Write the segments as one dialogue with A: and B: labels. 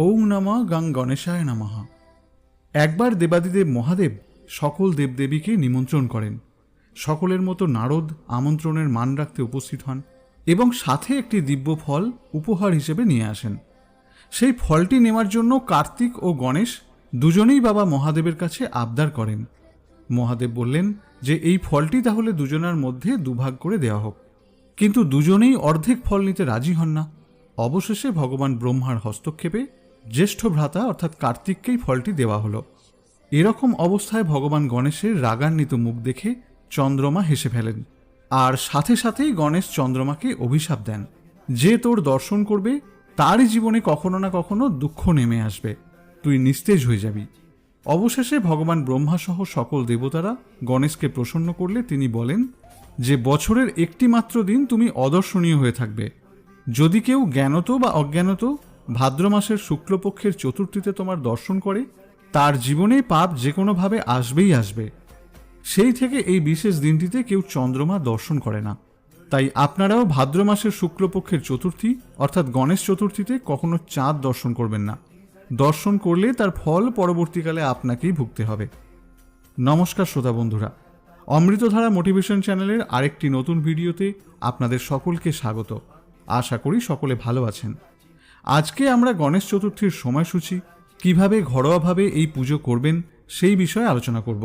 A: ওং নমঃ গাং গণেশায় নমঃ একবার দেবাদিদেব মহাদেব সকল দেবদেবীকে নিমন্ত্রণ করেন। সকলের মতো নারদ আমন্ত্রণের মান রাখতে উপস্থিত হন এবং সাথে একটি দিব্য ফল উপহার হিসেবে নিয়ে আসেন। সেই ফলটি নেওয়ার জন্য কার্তিক ও গণেশ দুজনেই বাবা মহাদেবের কাছে আবদার করেন। মহাদেব বললেন যে, এই ফলটি তাহলে দুজনার মধ্যে দুভাগ করে দেওয়া হোক। কিন্তু দুজনেই অর্ধেক ফল নিতে রাজি হন না। অবশেষে ভগবান ব্রহ্মার হস্তক্ষেপে জ্যেষ্ঠ ভ্রাতা অর্থাৎ কার্তিককেই ফলটি দেওয়া হলো। এরকম অবস্থায় ভগবান গণেশের রাগান্বিত মুখ দেখে চন্দ্রমা হেসে ফেলেন। আর সাথে সাথেই গণেশ চন্দ্রমাকে অভিশাপ দেন। যে তোর দর্শন করবে, তারই জীবনে কখনো না কখনো দুঃখ নেমে আসবে। তুই নিস্তেজ হয়ে যাবি। অবশেষে ভগবান ব্রহ্মাসহ সকল দেবতারা গণেশকে প্রসন্ন করলে তিনি বলেন, যে বছরের একটি মাত্র দিন তুমি অদর্শনীয় হয়ে থাকবে। যদি কেউ জ্ঞানত বা অজ্ঞানত ভাদ্র মাসের শুক্লপক্ষের চতুর্থীতে তোমার দর্শন করে, তার জীবনে পাপ যে কোনোভাবে আসবেই আসবে। সেই থেকে এই বিশেষ দিনটিতে কেউ চন্দ্রমা দর্শন করে না। তাই আপনারাও ভাদ্র মাসের শুক্লপক্ষের চতুর্থী, অর্থাৎ গণেশ চতুর্থীতে কখনো চাঁদ দর্শন করবেন না। দর্শন করলে তার ফল পরবর্তীকালে আপনাকেই ভুগতে হবে। নমস্কার শ্রোতা বন্ধুরা। অমৃতধারা মোটিভেশন চ্যানেলের আরেকটি নতুন ভিডিওতে আপনাদের সকলকে স্বাগত। আশা করি সকলে ভালো আছেন। আজকে আমরা গণেশ চতুর্থীর সময়সূচি, কীভাবে ঘরোয়াভাবে এই পুজো করবেন, সেই বিষয়ে আলোচনা করব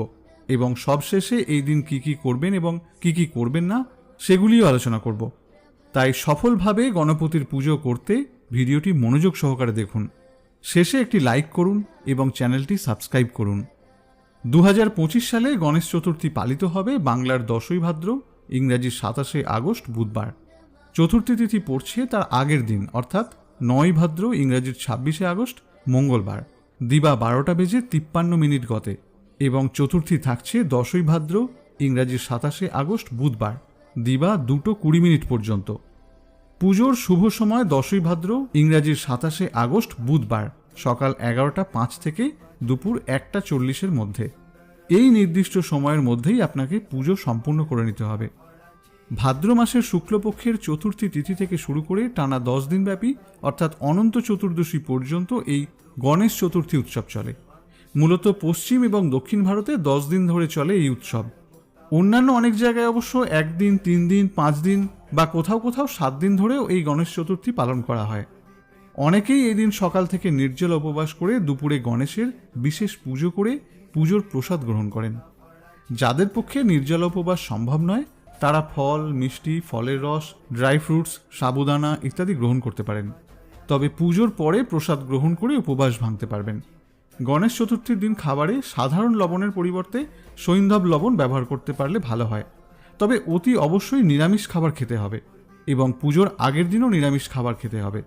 A: এবং সবশেষে এই দিন কি কি করবেন এবং কি কি করবেন না, সেগুলিও আলোচনা করব। তাই সফলভাবে গণপতির পুজো করতে ভিডিওটি মনোযোগ সহকারে দেখুন। শেষে একটি লাইক করুন এবং চ্যানেলটি সাবস্ক্রাইব করুন। দু হাজার পঁচিশ সালে গণেশ চতুর্থী পালিত হবে বাংলার দশই ভাদ্র ইংরাজির সাতাশে আগস্ট বুধবার। চতুর্থী তিথি পড়ছে তার আগের দিন, অর্থাৎ নয় ভাদ্র ইংরাজির ছাব্বিশে আগস্ট, মঙ্গলবার। দিবা বারোটা বেজে তিপ্পান্ন মিনিট গতে এবং চতুর্থী থাকছে দশই ভাদ্র ইংরাজির সাতাশে আগস্ট, বুধবার। দিবা দুটো কুড়ি মিনিট পর্যন্ত। পুজোর শুভ সময় দশই ভাদ্র ইংরাজির সাতাশে আগস্ট, বুধবার, সকাল এগারোটা পাঁচ থেকে দুপুর একটা চল্লিশের মধ্যে। এই নির্দিষ্ট সময়ের মধ্যেই আপনাকে পুজো সম্পূর্ণ করে নিতে হবে। ভাদ্র মাসের শুক্লপক্ষের চতুর্থী তিথি থেকে শুরু করে টানা দশ দিনব্যাপী, অর্থাৎ অনন্ত চতুর্দশী পর্যন্ত এই গণেশ চতুর্থী উৎসব চলে। মূলত পশ্চিম এবং দক্ষিণ ভারতে দশ দিন ধরে চলে এই উৎসব। অন্যান্য অনেক জায়গায় অবশ্য একদিন, তিন দিন, পাঁচ দিন বা কোথাও কোথাও সাত দিন ধরেও এই গণেশ চতুর্থী পালন করা হয়। অনেকেই এই দিন সকাল থেকে নির্জল উপবাস করে দুপুরে গণেশের বিশেষ পুজো করে পুজোর প্রসাদ গ্রহণ করেন। যাদের পক্ষে নির্জল উপবাস সম্ভব নয় তারা ফল, মিষ্টি, ফলের রস, ড্রাই ফ্রুটস, সাবুদানা ইত্যাদি গ্রহণ করতে পারেন। তবে পুজোর পরে প্রসাদ গ্রহণ করে উপবাস ভাঙতে পারবেন। গণেশ চতুর্থীর দিন খাবারে সাধারণ লবণের পরিবর্তে সৈন্ধব লবণ ব্যবহার করতে পারলে ভালো হয়। তবে অতি অবশ্যই নিরামিষ খাবার খেতে হবে এবং পুজোর আগের দিনও নিরামিষ খাবার খেতে হবে।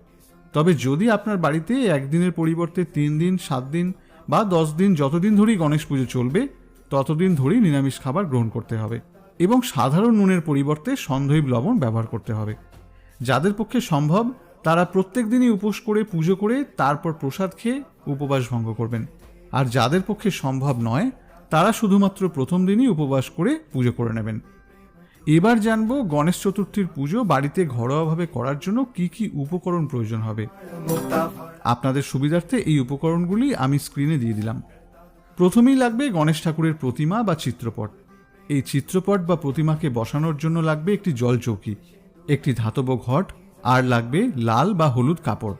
A: তবে যদি আপনার বাড়িতে একদিনের পরিবর্তে তিন দিন, সাত দিন বা দশ দিন যতদিন ধরেই গণেশ পুজো চলবে, ততদিন ধরেই নিরামিষ খাবার গ্রহণ করতে হবে। এবং সাধারণ নুনের পরিবর্তে সন্ধৈব লবণ ব্যবহার করতে হবে। যাদের পক্ষে সম্ভব, তারা প্রত্যেক দিনই উপোস করে, পুজো করে, তারপর প্রসাদ খেয়ে উপবাস ভঙ্গ করবেন। আর যাদের পক্ষে সম্ভব নয়, তারা শুধুমাত্র প্রথম দিনই উপবাস করে পুজো করে নেবেন। এবার জানব গণেশ চতুর্থীর পুজো বাড়িতে ঘরোয়াভাবে করার জন্য কি কি উপকরণ প্রয়োজন হবে। আপনাদের সুবিধার্থে এই উপকরণগুলি আমি স্ক্রিনে দিয়ে দিলাম। প্রথমেই লাগবে গণেশ ঠাকুরের প্রতিমা বা চিত্রপট। এই চিত্রপট বা প্রতিমাকে বসানোর জন্য লাগবে একটি জল চৌকি একটি ধাতব ঘট, আর লাগবে লাল বা হলুদ কাপড়।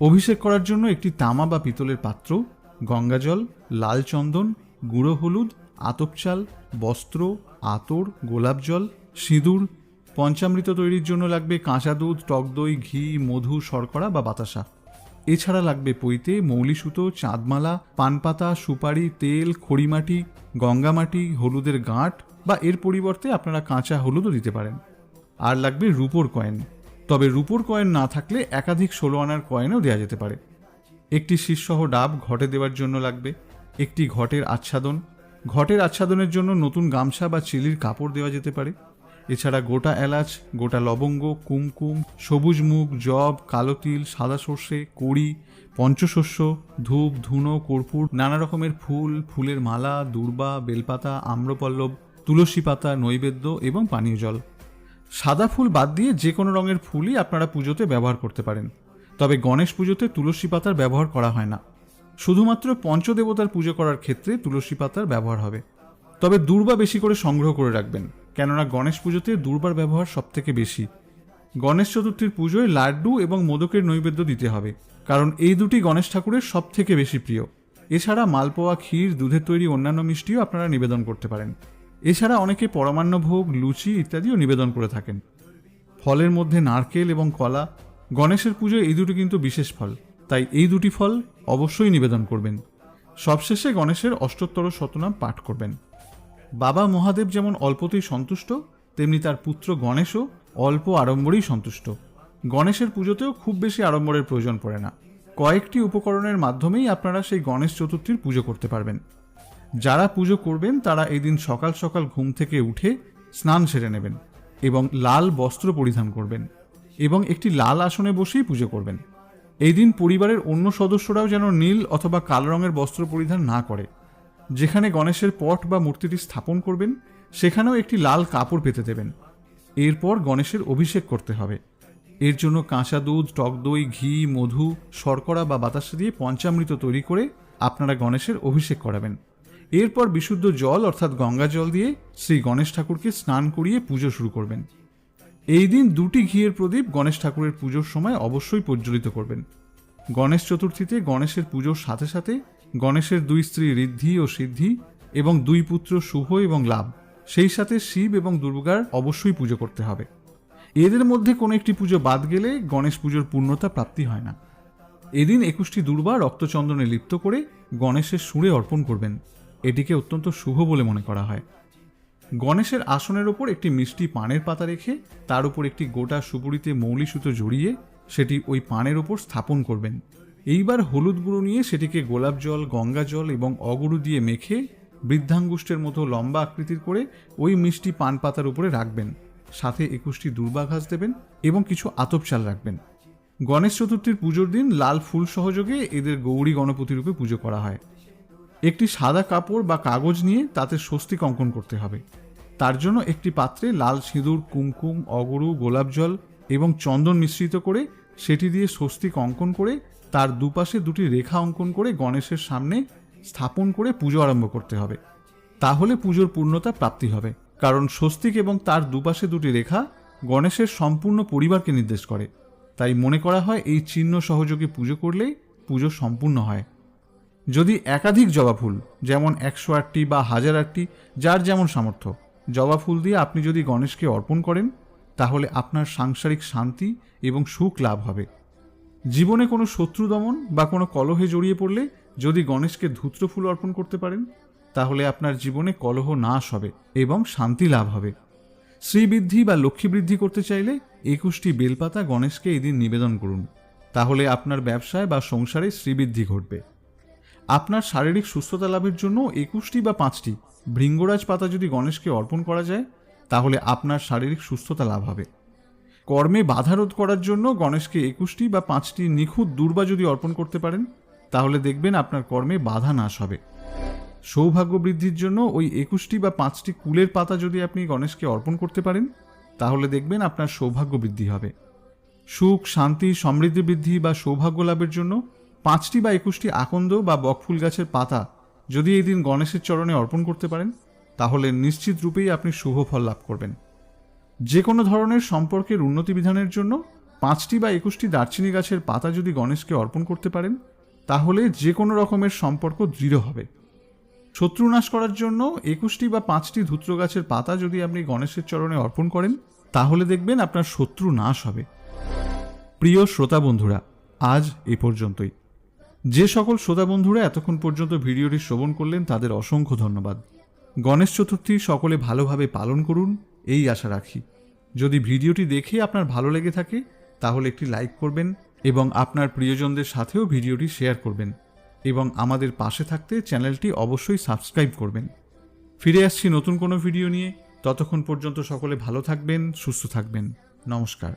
A: অভিষেক করার জন্য একটি তামা বা পিতলের পাত্র, গঙ্গাজল, লাল চন্দন, গুঁড়ো হলুদ, আতপ চাল, বস্ত্র, আতর, গোলাপ জল, সিঁদুর, পঞ্চামৃত তৈরির জন্য লাগবে কাঁচা দুধ, টক দই, ঘি, মধু, শর্করা বা বাতাসা। এছাড়া লাগবে পৈতে মৌলি সুতো চাঁদমালা, পানপাতা, সুপারি, তেল, খড়িমাটি, গঙ্গামাটি, হলুদের গাঁট বা এর পরিবর্তে আপনারা কাঁচা হলুদও দিতে পারেন। আর লাগবে রুপোর কয়েন। তবে রুপোর কয়েন না থাকলে একাধিক ষোলো আনার কয়েনও দেওয়া যেতে পারে। একটি শীর্ষহ ডাব ঘটে দেওয়ার জন্য লাগবে, একটি ঘটের আচ্ছাদন। ঘটের আচ্ছাদনের জন্য নতুন গামছা বা চিলির কাপড় দেওয়া যেতে পারে। এছাড়া গোটা এলাচ, গোটা লবঙ্গ, কুমকুম, সবুজ মুগ জব কালো তিল, সাদা সর্ষে, কড়ি, পঞ্চশস্য, ধূপ, ধুনো, কর্পূর, নানা রকমের ফুল, ফুলের মালা, দূর্বা, বেলপাতা, আম্রপল্লব, তুলসী পাতা, নৈবেদ্য এবং পানীয় জল। সাদা ফুল বাদ দিয়ে যে কোনো রঙের ফুলই আপনারা পুজোতে ব্যবহার করতে পারেন। তবে গণেশ পুজোতে তুলসী পাতার ব্যবহার করা হয় না। শুধুমাত্র পঞ্চদেবতার পুজো করার ক্ষেত্রে তুলসী পাতার ব্যবহার হবে। তবে দূর্বা বেশি করে সংগ্রহ করে রাখবেন। কেননা গণেশ পুজোতে দুর্বার ব্যবহার সবথেকে বেশি। গণেশ চতুর্থীর পুজোয় লাড্ডু এবং মোদকের নৈবেদ্য দিতে হবে, কারণ এই দুটি গণেশ ঠাকুরের সব থেকে বেশি প্রিয়। এছাড়া মালপোয়া, ক্ষীর, দুধের তৈরি অন্যান্য মিষ্টিও আপনারা নিবেদন করতে পারেন। এছাড়া অনেকে পরমান্ন ভোগ, লুচি ইত্যাদিও নিবেদন করে থাকেন। ফলের মধ্যে নারকেল এবং কলা, গণেশের পুজোয় এই দুটি কিন্তু বিশেষ ফল, তাই এই দুটি ফল অবশ্যই নিবেদন করবেন। সবশেষে গণেশের অষ্টোত্তর শতনাম পাঠ করবেন। বাবা মহাদেব যেমন অল্পতেই সন্তুষ্ট, তেমনি তার পুত্র গণেশও অল্প আড়ম্বরেই সন্তুষ্ট। গণেশের পুজোতেও খুব বেশি আড়ম্বরের প্রয়োজন পড়ে না। কয়েকটি উপকরণের মাধ্যমেই আপনারা সেই গণেশ চতুর্থীর পুজো করতে পারবেন। যারা পুজো করবেন, তারা এদিন সকাল সকাল ঘুম থেকে উঠে স্নান সেরে নেবেন এবং লাল বস্ত্র পরিধান করবেন এবং একটি লাল আসনে বসেই পুজো করবেন। এই দিন পরিবারের অন্য সদস্যরাও যেন নীল অথবা কালো রঙের বস্ত্র পরিধান না করে। যেখানে গণেশের পট বা মূর্তিটি স্থাপন করবেন, সেখানেও একটি লাল কাপড় পেতে দেবেন। এরপর গণেশের অভিষেক করতে হবে। এর জন্য কাঁচা দুধ, টক দই, ঘি, মধু, শর্করা বা বাতাসা দিয়ে পঞ্চামৃত তৈরি করে আপনারা গণেশের অভিষেক করাবেন। এরপর বিশুদ্ধ জল, অর্থাৎ গঙ্গা জল দিয়ে শ্রী গণেশ ঠাকুরকে স্নান করিয়ে পুজো শুরু করবেন। এই দিন দুটি ঘিয়ের প্রদীপ গণেশ ঠাকুরের পুজোর সময় অবশ্যই প্রজ্বলিত করবেন। গণেশ চতুর্থীতে গণেশের পুজোর সাথে সাথে গণেশের দুই স্ত্রী ঋদ্ধি ও সিদ্ধি এবং দুই পুত্র শুভ এবং লাভ। সেই সাথে শিব এবং দুর্গার অবশ্যই পুজো করতে হবে। এদের মধ্যে কোনো একটি পুজো বাদ গেলে গণেশ পুজোর পূর্ণতা প্রাপ্তি হয় না। এদিন একুশটি দুর্বা রক্তচন্দনে লিপ্ত করে গণেশের সুরে অর্পণ করবেন। এটিকে অত্যন্ত শুভ বলে মনে করা হয়। গণেশের আসনের ওপর একটি মিষ্টি পানের পাতা রেখে তার উপর একটি গোটা সুপুরিতে মৌলি সুতো জড়িয়ে সেটি ওই পানের ওপর স্থাপন করবেন। এইবার হলুদ গুঁড়ো নিয়ে সেটিকে গোলাপ জল, গঙ্গা জল এবং অগুরু দিয়ে মেখে বৃদ্ধাঙ্গুষ্ঠের মতো লম্বা আকৃতির করে ওই মিষ্টি পান পাতার উপরে রাখবেন। সাথে একুশটি দুর্বা ঘাস দেবেন এবং কিছু আতপ চাল রাখবেন। গণেশ চতুর্থীর পুজোর দিন লাল ফুল সহযোগে এদের গৌরী গণপতি রূপে পুজো করা হয়। একটি সাদা কাপড় বা কাগজ নিয়ে তাতে স্বস্তিক অঙ্কন করতে হবে। তার জন্য একটি পাত্রে লাল সিঁদুর, কুমকুম অগরু গোলাপ জল এবং চন্দন মিশ্রিত করে সেটি দিয়ে স্বস্তিক অঙ্কন করে তার দুপাশে দুটি রেখা অঙ্কন করে গণেশের সামনে স্থাপন করে পুজো আরম্ভ করতে হবে। তাহলে পুজোর পূর্ণতা প্রাপ্তি হবে। কারণ স্বস্তিক এবং তার দুপাশে দুটি রেখা গণেশের সম্পূর্ণ পরিবারকে নির্দেশ করে। তাই মনে করা হয় এই চিহ্ন সহযোগে পুজো করলেই পুজো সম্পূর্ণ হয়। যদি একাধিক জবা ফুল, যেমন একশো আটটি বা হাজার আটটি, যার যেমন সামর্থ্য, জবা ফুল দিয়ে আপনি যদি গণেশকে অর্পণ করেন, তাহলে আপনার সাংসারিক শান্তি এবং সুখ লাভ হবে। জীবনে কোনো শত্রু দমন বা কোনো কলহে জড়িয়ে পড়লে যদি গণেশকে ধূত্র ফুল অর্পণ করতে পারেন, তাহলে আপনার জীবনে কলহ নাশ হবে এবং শান্তি লাভ হবে। শ্রীবৃদ্ধি বা লক্ষ্মী বৃদ্ধি করতে চাইলে একুশটি বেলপাতা গণেশকে এদিন নিবেদন করুন। তাহলে আপনার ব্যবসায় বা সংসারে শ্রীবৃদ্ধি ঘটবে। আপনার শারীরিক সুস্থতা লাভের জন্য একুশটি বা পাঁচটি ভৃঙ্গরাজ পাতা যদি গণেশকে অর্পণ করা যায়, তাহলে আপনার শারীরিক সুস্থতা লাভ হবে। কর্মে বাধা রোধ করার জন্য গণেশকে একুশটি বা পাঁচটি নিখুঁত দুর্বা যদি অর্পণ করতে পারেন, তাহলে দেখবেন আপনার কর্মে বাধা নাশ হবে। সৌভাগ্য বৃদ্ধির জন্য ওই একুশটি বা পাঁচটি কুলের পাতা যদি আপনি গণেশকে অর্পণ করতে পারেন, তাহলে দেখবেন আপনার সৌভাগ্য বৃদ্ধি হবে। সুখ, শান্তি, সমৃদ্ধি বৃদ্ধি বা সৌভাগ্য লাভের জন্য পাঁচটি বা একুশটি আকন্দ বা বকফুল গাছের পাতা যদি এই দিন গণেশের চরণে অর্পণ করতে পারেন, তাহলে নিশ্চিত রূপেই আপনি শুভ ফল লাভ করবেন। যে কোনো ধরনের সম্পর্কের উন্নতি বিধানের জন্য পাঁচটি বা একুশটি দারচিনি গাছের পাতা যদি গণেশকে অর্পণ করতে পারেন, তাহলে যে কোনো রকমের সম্পর্ক দৃঢ় হবে। শত্রু নাশ করার জন্য একুশটি বা পাঁচটি ধূত্র গাছের পাতা যদি আপনি গণেশের চরণে অর্পণ করেন, তাহলে দেখবেন আপনার শত্রু নাশ হবে। প্রিয় শ্রোতা বন্ধুরা, আজ এ পর্যন্তই। যে সকল শ্রোতা বন্ধুরা এতক্ষণ পর্যন্ত ভিডিওটি শ্রবণ করলেন, তাদের অসংখ্য ধন্যবাদ। গণেশ চতুর্থী সকলে ভালোভাবে পালন করুন এই আশা রাখি। যদি ভিডিওটি দেখে আপনার ভালো লেগে থাকে, তাহলে একটি লাইক করবেন এবং আপনার প্রিয়জনদের সাথেও ভিডিওটি শেয়ার করবেন এবং আমাদের পাশে থাকতে চ্যানেলটি অবশ্যই সাবস্ক্রাইব করবেন। ফিরে আসছি নতুন কোনো ভিডিও নিয়ে। ততক্ষণ পর্যন্ত সকলে ভালো থাকবেন, সুস্থ থাকবেন। নমস্কার।